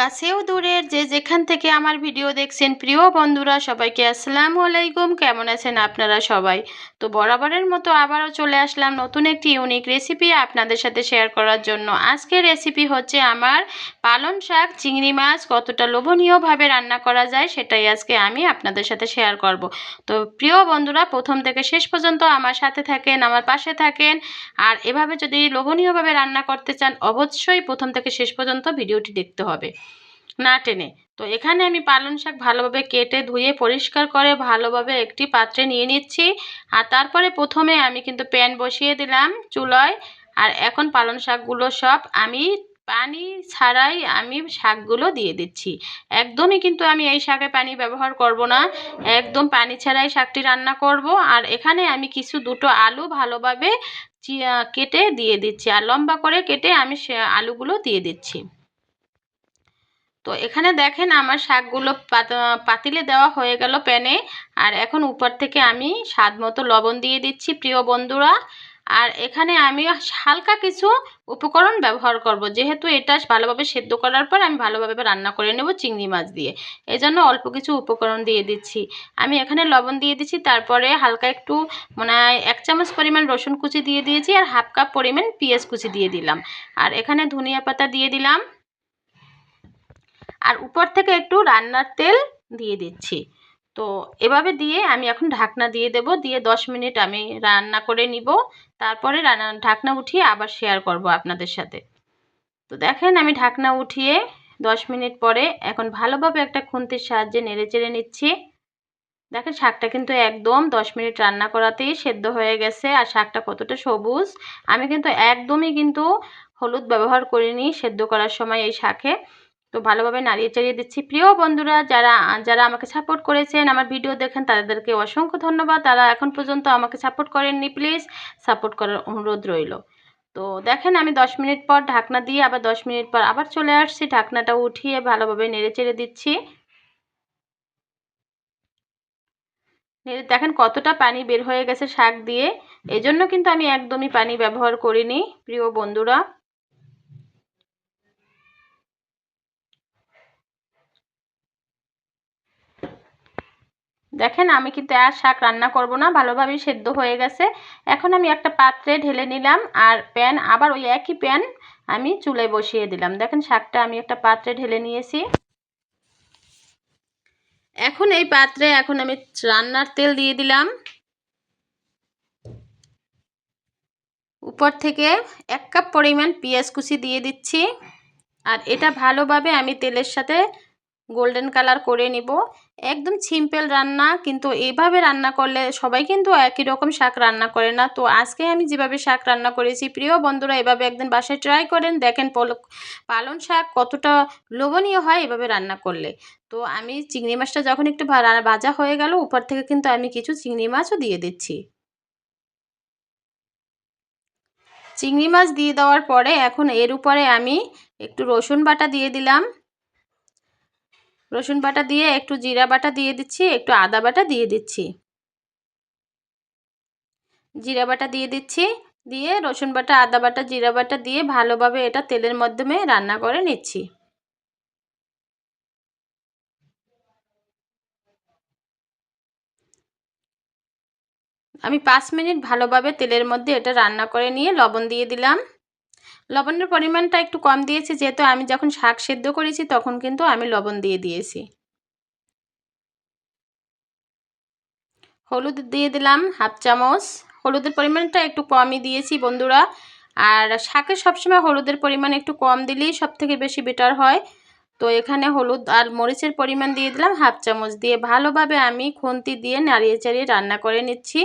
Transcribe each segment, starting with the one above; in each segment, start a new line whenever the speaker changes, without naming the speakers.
কাছেও দূরের যে যেখান থেকে আমার ভিডিও দেখছেন প্রিয় বন্ধুরা, সবাইকে আসসালামু আলাইকুম। কেমন আছেন আপনারা সবাই? তো বরাবরের মতো আবারও চলে আসলাম নতুন একটি ইউনিক রেসিপি আপনাদের সাথে শেয়ার করার জন্য। আজকের রেসিপি হচ্ছে আমার পালন শাক চিংড়ি মাছ, কতটা লোভনীয়ভাবে রান্না করা যায় সেটাই আজকে আমি আপনাদের সাথে শেয়ার করব। তো প্রিয় বন্ধুরা, প্রথম থেকে শেষ পর্যন্ত আমার সাথে থাকেন, আমার পাশে থাকেন। আর এভাবে যদি লোভনীয়ভাবে রান্না করতে চান, অবশ্যই প্রথম থেকে শেষ পর্যন্ত ভিডিওটি দেখতে হবে। না টেনে। তো এখানে আমি পালং শাক ভালোভাবে কেটে ধুয়ে পরিষ্কার করে ভালোভাবে একটি পাত্রে নিয়ে নিচ্ছি। আর তারপরে প্রথমে আমি কিন্তু প্যান বসিয়ে দিলাম চুলায়। আর এখন পালং শাকগুলো সব আমি পানি ছাড়াই আমি শাকগুলো দিয়ে দিচ্ছি। একদমই কিন্তু আমি এই শাকে পানি ব্যবহার করব না। একদম পানি ছাড়াই শাকটি রান্না করব। আর এখানে আমি কিছু দুটো আলু ভালোভাবে কেটে দিয়ে দিচ্ছি। আর লম্বা করে কেটে আমি সে, আলুগুলো দিয়ে দিচ্ছি। তো এখানে দেখেন আমার শাকগুলো পাতিলে দেওয়া হয়ে গেল প্যানে। আর এখন উপর থেকে আমি স্বাদ মতো লবণ দিয়ে দিচ্ছি, প্রিয় বন্ধুরা। আর এখানে আমি হালকা কিছু উপকরণ ব্যবহার করব। যেহেতু এটা ভালোভাবে সেদ্ধ করার পর আমি ভালোভাবে রান্না করে নেব চিংড়ি মাছ দিয়ে। এজন্য অল্প কিছু উপকরণ দিয়ে দিচ্ছি। আমি এখানে লবণ দিয়ে দিচ্ছি, তারপরে হালকা একটু মানে এক চামচ পরিমাণ রসুন কুচি দিয়ে দিয়েছি আর হাফ কাপ পরিমাণ পেঁয়াজ কুচি দিয়ে দিলাম। আর এখানে ধনিয়া পাতা দিয়ে দিলাম। আর উপর থেকে একটু রান্নার তেল দিয়ে দিচ্ছি। তো এভাবে দিয়ে আমি এখন ঢাকনা দিয়ে দেব, দিয়ে দশ মিনিট আমি রান্না করে নিব। তারপরে রান্না, ঢাকনা উঠিয়ে আবার শেয়ার করব আপনাদের সাথে। তো দেখেন আমি ঢাকনা উঠিয়ে দশ মিনিট পরে এখন ভালোভাবে একটা খুন্তির সাহায্যে নেড়ে চেড়ে নিচ্ছি। দেখেন শাকটা কিন্তু একদম দশ মিনিট রান্না করাতেই সেদ্ধ হয়ে গেছে আর শাকটা কতটা সবুজ। আমি কিন্তু একদমই কিন্তু হলুদ ব্যবহার করিনি সেদ্ধ করার সময় এই শাকে। তো ভালোভাবে নাড়িয়ে চাড়িয়ে দিচ্ছি। প্রিয় বন্ধুরা, যারা যারা আমাকে সাপোর্ট করেছেন, আমার ভিডিও দেখেন, তাদেরকে অসংখ্য ধন্যবাদ। তারা এখন পর্যন্ত আমাকে সাপোর্ট করেননি প্লিজ সাপোর্ট করার অনুরোধ রইল। তো দেখেন, আমি দশ মিনিট পর ঢাকনা দিয়ে আবার দশ মিনিট পর আবার চলে আসছি। ঢাকনাটা উঠিয়ে ভালোভাবে নেড়ে চেড়ে দিচ্ছি। নেড়ে দেখেন, কতটা পানি বের হয়ে গেছে শাক দিয়ে। এজন্য কিন্তু আমি একদমই পানি ব্যবহার করিনি, প্রিয় বন্ধুরা। দেখেন আমি কিন্তু আর শাক রান্না করব না, ভালোভাবেই সেদ্ধ হয়ে গেছে। এখন আমি একটা পাত্রে ঢেলে নিলাম আর প্যান, আবার ওই একই প্যান আমি চুলায় বসিয়ে দিলাম। দেখেন শাকটা আমি একটা পাত্রে ঢেলে নিয়েছি। এখন এই পাত্রে এখন আমি রান্নার তেল দিয়ে দিলাম। উপর থেকে এক কাপ পরিমাণ পেঁয়াজ কুচি দিয়ে দিচ্ছি। আর এটা ভালোভাবে আমি তেলের সাথে গোল্ডেন কালার করে নিব। একদম সিম্পল রান্না, কিন্তু এইভাবে রান্না করলে সবাই কিন্তু একই রকম শাক রান্না করে না। তো আজকে আমি যেভাবে শাক রান্না করেছি, প্রিয় বন্ধুরা, এভাবে একদিন বাসায় ট্রাই করেন। দেখেন পালন শাক কতটা লোভনীয় হয় এভাবে রান্না করলে। তো আমি চিংড়ি মাছটা যখন একটু ভাজা হয়ে গেল, উপর থেকে কিন্তু আমি কিছু চিংড়ি মাছও দিয়ে দিচ্ছি। চিংড়ি মাছ দিয়ে দেওয়ার পরে এখন এর উপরে আমি একটু রসুন বাটা দিয়ে দিলাম। রসুন বাটা দিয়ে একটু জিরা বাটা দিয়ে দিচ্ছি, একটু আদা বাটা দিয়ে দিচ্ছি। জিরা বাটা দিয়ে দিচ্ছি, দিয়ে রসুন বাটা, আদা বাটা, জিরা বাটা দিয়ে ভালোভাবে এটা তেলের মাধ্যমে রান্না করে নিচ্ছি। আমি পাঁচ মিনিট ভালোভাবে তেলের মধ্যে এটা রান্না করে নিয়ে লবণ দিয়ে দিলাম। লবণের পরিমাণটা একটু কম দিয়েছি, যেহেতু আমি যখন শাক সেদ্ধ করেছি তখন কিন্তু আমি লবণ দিয়ে দিয়েছি। হলুদ দিয়ে দিলাম হাফ চামচ। হলুদের পরিমাণটা একটু কমই দিয়েছি বন্ধুরা। আর শাকে সবসময় হলুদের পরিমাণ একটু কম দিলেই সব থেকে বেশি বেটার হয়। তো এখানে হলুদ আর মরিচের পরিমাণ দিয়ে দিলাম হাফ চামচ দিয়ে। ভালোভাবে আমি খুন্তি দিয়ে নাড়িয়ে চাড়িয়ে রান্না করে নিচ্ছি।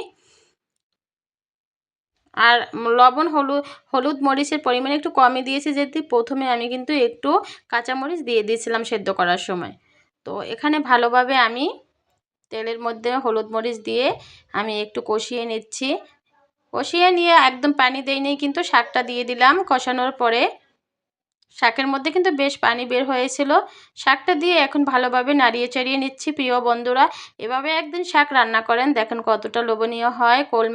আর লবণ হলুদ হলুদ মরিচের পরিমাণ একটু কমই দিয়েছি, যেহেতু প্রথমে আমি কিন্তু একটু কাঁচামরিচ দিয়ে দিয়েছিলাম সেদ্ধ করার সময়। তো এখানে ভালোভাবে আমি তেলের মধ্যে হলুদ মরিচ দিয়ে আমি একটু কষিয়ে নিচ্ছি। কষিয়ে নিয়ে একদম পানি দেয়নি কিন্তু শাকটা দিয়ে দিলাম। কষানোর পরে শাকের মধ্যে কিন্তু বেশ পানি বের হয়েছিল। শাকটা দিয়ে এখন ভালোভাবে নাড়িয়ে চাড়িয়ে নিচ্ছি, প্রিয় বন্ধুরা। এভাবে একদিন শাক রান্না করেন, দেখেন কতটা লোভনীয় হয়। কোল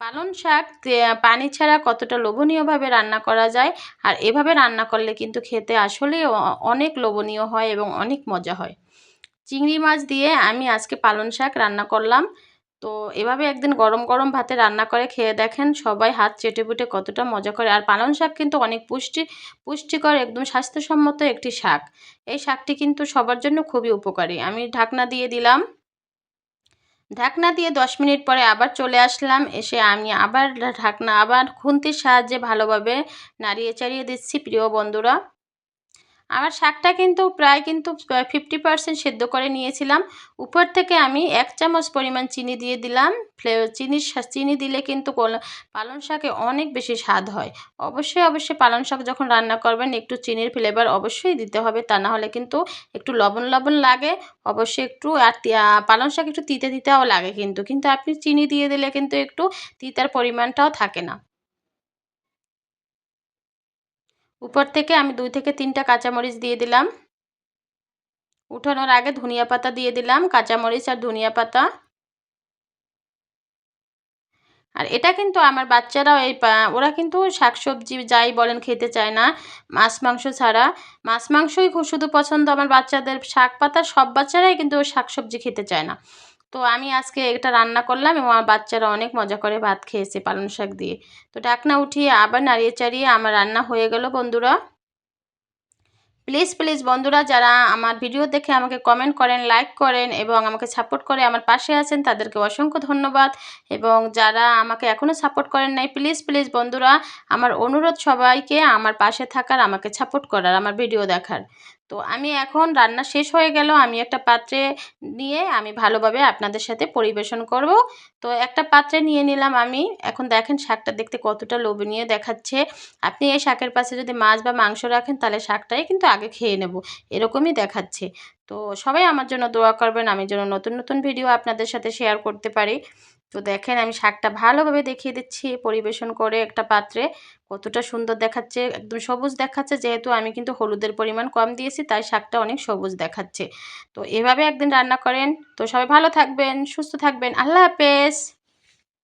পালন শাক পানি ছাড়া কতটা লোভনীয়ভাবে রান্না করা যায়। আর এভাবে রান্না করলে কিন্তু খেতে আসলেই অনেক লোভনীয় হয় এবং অনেক মজা হয়। চিংড়ি মাছ দিয়ে আমি আজকে পালন শাক রান্না করলাম। তো এভাবে একদিন গরম গরম ভাতে রান্না করে খেয়ে দেখেন সবাই হাত চেটে পুটে কতটা মজা করে। আর পালং শাক কিন্তু অনেক পুষ্টি, পুষ্টিকর, একদম স্বাস্থ্যসম্মত একটি শাক। এই শাকটি কিন্তু সবার জন্য খুবই উপকারী। আমি ঢাকনা দিয়ে দিলাম। ঢাকনা দিয়ে দশ মিনিট পরে আবার চলে আসলাম। এসে আমি আবার ঢাকনা, আবার খুন্তির সাহায্যে ভালোভাবে নাড়িয়ে চাড়িয়ে দিচ্ছি, প্রিয় বন্ধুরা। আমার শাকটা কিন্তু প্রায় কিন্তু ফিফটি পারসেন্ট সেদ্ধ করে নিয়েছিলাম। উপর থেকে আমি এক চামচ পরিমাণ চিনি দিয়ে দিলাম। চিনি চিনি দিলে কিন্তু পালং শাকে অনেক বেশি স্বাদ হয়। অবশ্যই অবশ্যই পালং শাক যখন রান্না করবেন, একটু চিনির ফ্লেভার অবশ্যই দিতে হবে। তা না হলে কিন্তু একটু লবণ লবণ লাগে। অবশ্যই একটু, আর পালং শাক একটু তিতে, তিতেও লাগে কিন্তু। কিন্তু আপনি চিনি দিয়ে দিলে কিন্তু একটু তিতার পরিমাণটাও থাকে না। উপর থেকে আমি দুই থেকে তিনটা কাঁচামরিচ দিয়ে দিলাম। উঠানোর আগে ধনিয়া পাতা দিয়ে দিলাম, কাঁচামরিচ আর ধনিয়া পাতা। আর এটা কিন্তু আমার বাচ্চারাও এই ওরা কিন্তু শাকসবজি যাই বলেন খেতে চায় না, মাছ মাংস ছাড়া। মাছ মাংসই খুব শুধু পছন্দ আমার বাচ্চাদের, শাক পাতা সব বাচ্চারাই কিন্তু শাকসবজি খেতে চায় না। তো আমি আজকে এটা রান্না করলাম এবং আমার বাচ্চারা অনেক মজা করে ভাত খেয়েছে পালং শাক দিয়ে। তো ডাকনা উঠিয়ে আবার নাড়িয়ে চাড়িয়ে আমার রান্না হয়ে গেল বন্ধুরা। প্লিজ প্লিজ বন্ধুরা, যারা আমার ভিডিও দেখে আমাকে কমেন্ট করেন লাইক করেন এবং আমাকে সাপোর্ট করে আমার পাশে আছেন, তাদেরকে অসংখ্য ধন্যবাদ। এবং যারা আমাকে এখনও সাপোর্ট করেন নাই প্লিজ প্লিজ বন্ধুরা, আমার অনুরোধ সবাইকে আমার পাশে থাকার, আমাকে সাপোর্ট করার, আমার ভিডিও দেখার। তো আমি এখন রান্না শেষ হয়ে গেল। আমি একটা পাত্রে নিয়ে আমি ভালোভাবে আপনাদের সাথে পরিবেশন করব। তো একটা পাত্রে নিয়ে নিলাম আমি। এখন দেখেন শাকটা দেখতে কতটা লোভনীয় দেখাচ্ছে। আপনি এই শাকের পাশে যদি মাছ বা মাংস রাখেন তাহলে শাকটাই কিন্তু আগে খেয়ে নেব। এরকমই দেখাচ্ছে। তো সবাই আমার জন্য দোয়া করবেন। আমি যেন নতুন নতুন ভিডিও আপনাদের সাথে শেয়ার করতে পারি। তো দেখেন আমি শাকটা ভালোভাবে দেখিয়ে দিচ্ছি পরিবেশন করে একটা পাত্রে। কতটা সুন্দর দেখাচ্ছে, একদম সবুজ দেখাচ্ছে। যেহেতু আমি কিন্তু হলুদের পরিমাণ কম দিয়েছি, তাই শাকটা অনেক সবুজ দেখাচ্ছে। তো এভাবে একদিন রান্না করেন। তো সবাই ভালো থাকবেন, সুস্থ থাকবেন। আল্লাহ হাফেজ।